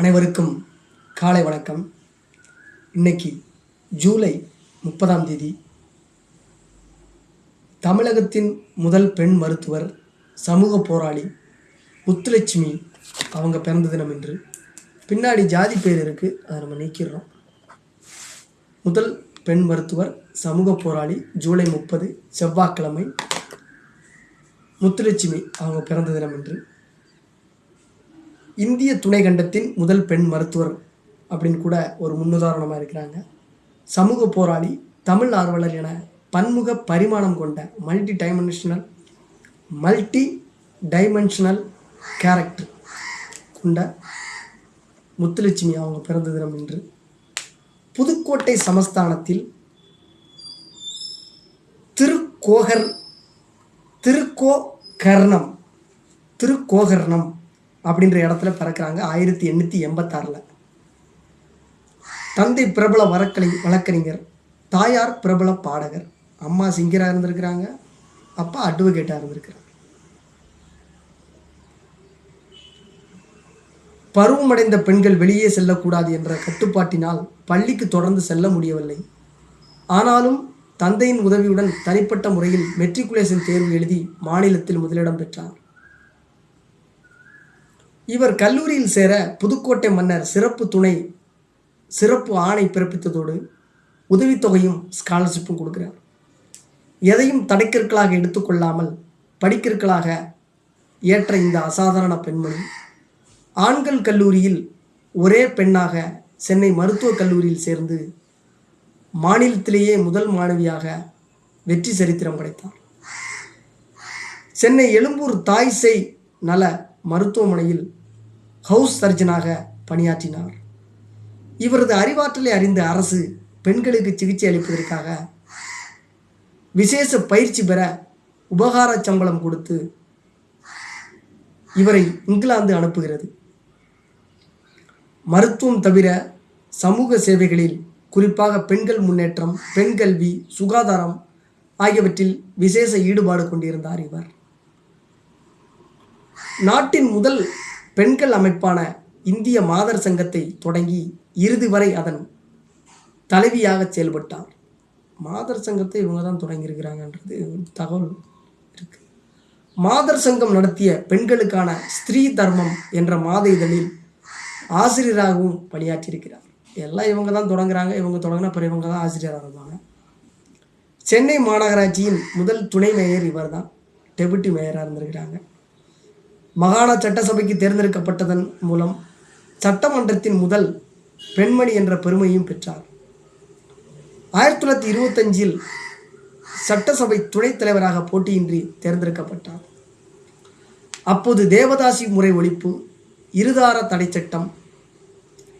அனைவருக்கும் காலை வணக்கம். இன்னைக்கு ஜூலை முப்பதாம் தேதி தமிழகத்தின் முதல் பெண் மருத்துவர் சமூக போராளி முத்துலட்சுமி அவங்க பிறந்த தினம் என்று பின்னாடி ஜாதி பேர் இருக்குது அதை நம்ம நீக்கிடுறோம். முதல் பெண் மருத்துவர் சமூக போராளி ஜூலை முப்பது செவ்வாய்க்கிழமை முத்துலட்சுமி அவங்க பிறந்த தினம் என்று இந்திய துணை கண்டத்தின் முதல் பெண் மருத்துவர் அப்படின்னு கூட ஒரு முன்னுதாரணமாக இருக்கிறாங்க. சமூக போராளி தமிழ் ஆர்வலர் என பன்முக பரிமாணம் கொண்ட multi dimensional multi dimensional character கொண்ட முத்துலட்சுமி அவங்க பிறந்த தினம் இன்று. புதுக்கோட்டை சமஸ்தானத்தில் திருக்கோகர் திருக்கோகர்ணம் திருக்கோகர்ணம் அப்படின்ற இடத்துல பிறக்கிறாங்க. ஆயிரத்தி எண்ணூற்றி எண்பத்தாறில். தந்தை பிரபல வழக்கறி வழக்கறிஞர் தாயார் பிரபல பாடகர். அம்மா சிங்கராக இருந்திருக்கிறாங்க. அப்பா அட்வொகேட்டாக இருந்திருக்கிறாங்க பருவமடைந்த பெண்கள் வெளியே செல்லக்கூடாது என்ற கட்டுப்பாட்டினால் பள்ளிக்கு தொடர்ந்து செல்ல முடியவில்லை. ஆனாலும் தந்தையின் உதவியுடன் தனிப்பட்ட முறையில் மெட்ரிகுலேஷன் தேர்வு எழுதி மாநிலத்தில் முதலிடம் பெற்றார். இவர் கல்லூரியில் சேர புதுக்கோட்டை மன்னர் சிறப்பு துணை சிறப்பு ஆணை பிறப்பித்ததோடு உதவித்தொகையும் ஸ்காலர்ஷிப்பும் கொடுக்கிறார். எதையும் தடைக்கற்களாக எடுத்துக்கொள்ளாமல் படிக்கற்களாக ஏற்ற இந்த அசாதாரண பெண்மணி ஆண்கள் கல்லூரியில் ஒரே பெண்ணாக சென்னை மருத்துவக் கல்லூரியில் சேர்ந்து மாநிலத்திலேயே முதல் மாணவியாக வெற்றி சரித்திரம் படைத்தார். சென்னை எழும்பூர் தாய்சை நல மருத்துவமனையில் ஹவுஸ் சர்ஜனாக பணியாற்றினார். இவரது அறிவாற்றலை அறிந்த அரசு பெண்களுக்கு சிகிச்சை அளிப்பதற்காக விசேஷ பயிற்சி பெற உபகார சம்பளம் கொடுத்து இவரை இங்கிலாந்து அனுப்புகிறது. மருத்துவம் தவிர சமூக சேவைகளில் குறிப்பாக பெண்கள் முன்னேற்றம் பெண் கல்வி சுகாதாரம் ஆகியவற்றில் விசேஷ ஈடுபாடு கொண்டிருந்தார் இவர். நாட்டின் முதல் பெண்கள் அமைப்பான இந்திய மாதர் சங்கத்தை தொடங்கி இறுதி வரை அதன் தலைவியாக செயல்பட்டார். மாதர் சங்கத்தை இவங்க தான் தொடங்கியிருக்கிறாங்கன்றது ஒரு தகவல் இருக்கு. மாதர் சங்கம் நடத்திய பெண்களுக்கான ஸ்திரீ தர்மம் என்ற மாத இதழில் ஆசிரியராகவும் பணியாற்றியிருக்கிறார். எல்லாம் இவங்க தான் தொடங்குறாங்க. இவங்க தொடங்கின பிறகு இவங்க தான் ஆசிரியராக இருப்பாங்க. சென்னை மாநகராட்சியின் முதல் துணை மேயர் இவர் தான் டெபுட்டி மேயராக இருந்திருக்கிறாங்க. மாகாண சட்டசபைக்கு தேர்ந்தெடுக்கப்பட்டதன் மூலம் சட்டமன்றத்தின் முதல் பெண்மணி என்ற பெருமையும் பெற்றார். ஆயிரத்தி தொள்ளாயிரத்தி இருபத்தஞ்சில் சட்டசபை துணைத் தலைவராக போட்டியின்றி தேர்ந்தெடுக்கப்பட்டார். அப்போது தேவதாசி முறை ஒழிப்பு இருதார தடை சட்டம்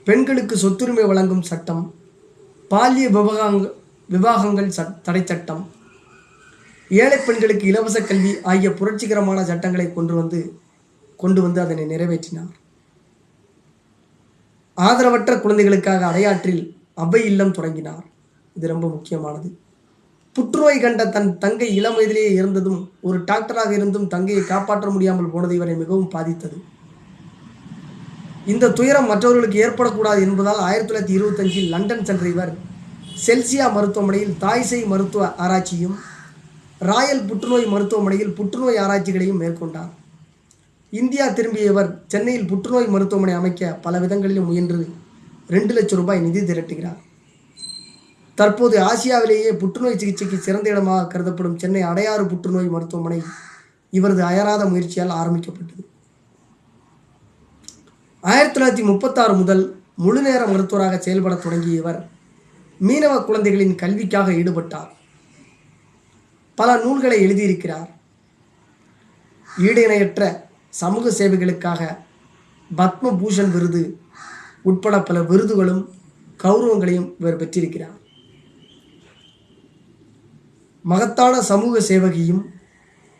பெண்களுக்கு சொத்துரிமை வழங்கும் சட்டம் பாலிய விவகாங் விவாகங்கள் ச தடை சட்டம் ஏழை பெண்களுக்கு இலவச கல்வி ஆகிய புரட்சிகரமான சட்டங்களை கொண்டு வந்து கொண்டு வந்து அதனை நிறைவேற்றினார். ஆதரவற்ற குழந்தைகளுக்காக அடையாற்றில் அவை இல்லம் தொடங்கினார். இது ரொம்ப முக்கியமானது. புற்றுநோய் கண்ட தன் தங்கை இளம் வயதிலேயே இருந்ததும் ஒரு டாக்டராக இருந்தும் தங்கையை காப்பாற்ற முடியாமல் போனது இவரை மிகவும் பாதித்தது. இந்த துயரம் மற்றவர்களுக்கு ஏற்படக்கூடாது என்பதால் ஆயிரத்தி தொள்ளாயிரத்தி இருபத்தஞ்சில் லண்டன் சென்ற இவர் செல்சியா மருத்துவமனையில் தாய்சை மருத்துவ ஆராய்ச்சியும் ராயல் புற்றுநோய் மருத்துவமனையில் புற்றுநோய் ஆராய்ச்சிகளையும் மேற்கொண்டார். இந்தியா திரும்பிய இவர் சென்னையில் புற்றுநோய் மருத்துவமனை அமைக்க பல விதங்களிலும் முயன்று ரெண்டு லட்சம் ரூபாய் நிதி திரட்டுகிறார். தற்போது ஆசியாவிலேயே புற்றுநோய் சிகிச்சைக்கு சிறந்த இடமாக கருதப்படும் சென்னை அடையாறு புற்றுநோய் மருத்துவமனை இவரது அயராத முயற்சியால் ஆரம்பிக்கப்பட்டது. ஆயிரத்தி தொள்ளாயிரத்தி முப்பத்தாறு முதல் முழுநேர மருத்துவராக செயல்பட தொடங்கிய இவர் மீனவ குழந்தைகளின் கல்விக்காக ஈடுபட்டார். பல நூல்களை எழுதியிருக்கிறார். ஈடிணையற்ற சமூக சேவைகளுக்காக பத்ம பூஷன் விருது உட்பட பல விருதுகளும் கௌரவங்களையும் இவர் பெற்றிருக்கிறார். மகத்தான சமூக சேவகியும்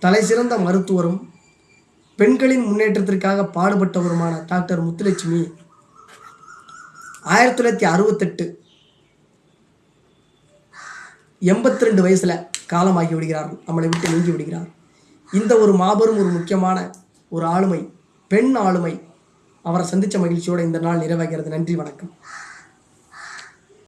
தலைசிறந்த மருத்துவரும் பெண்களின் முன்னேற்றத்திற்காக பாடுபட்டவருமான டாக்டர் முத்துலட்சுமி ஆயிரத்தி தொள்ளாயிரத்தி அறுபத்தெட்டு எண்பத்தி ரெண்டு வயசில் காலமாகி விடுகிறார். நம்மளை விட்டு நீங்கி விடுகிறார். இந்த ஒரு மாபெரும் ஒரு முக்கியமான ஒரு ஆளுமை பெண் ஆளுமை. அவரை சந்தித்த மகிழ்ச்சியோட இந்த நாள் நிறைவாகிறது நன்றி வணக்கம்.